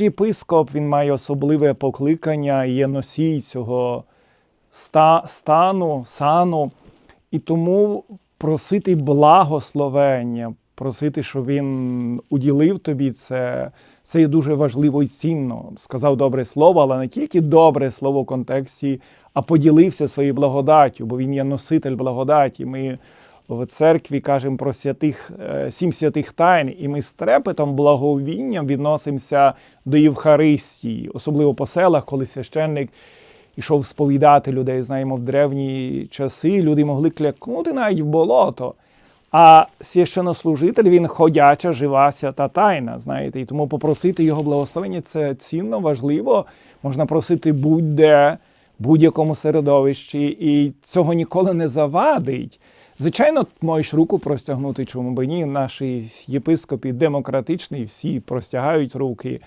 Єпископ він має особливе покликання, є носій цього ста, стану, сану, і тому просити благословення, просити, щоб він уділив тобі це, це є дуже важливо і цінно. Сказав добре слово, але не тільки добре слово в контексті, а поділився своєю благодаттю, бо він є носитель благодаті. Ми в церкві кажемо про святих, е, сім святих тайн, і ми з трепетом, благовінням відносимося до Євхаристії, особливо по селах, коли священник ішов сповідати людей. Знаємо, в древні часи люди могли клякнути навіть в болото. А священнослужитель він ходяча, жива свята тайна. Знаєте, і тому попросити його благословення це цінно, важливо. Можна просити будь-де, будь-якому середовищі, і цього ніколи не завадить. Звичайно, можеш руку простягнути, чому би ні. Наші єпископи демократичні, всі простягають руки.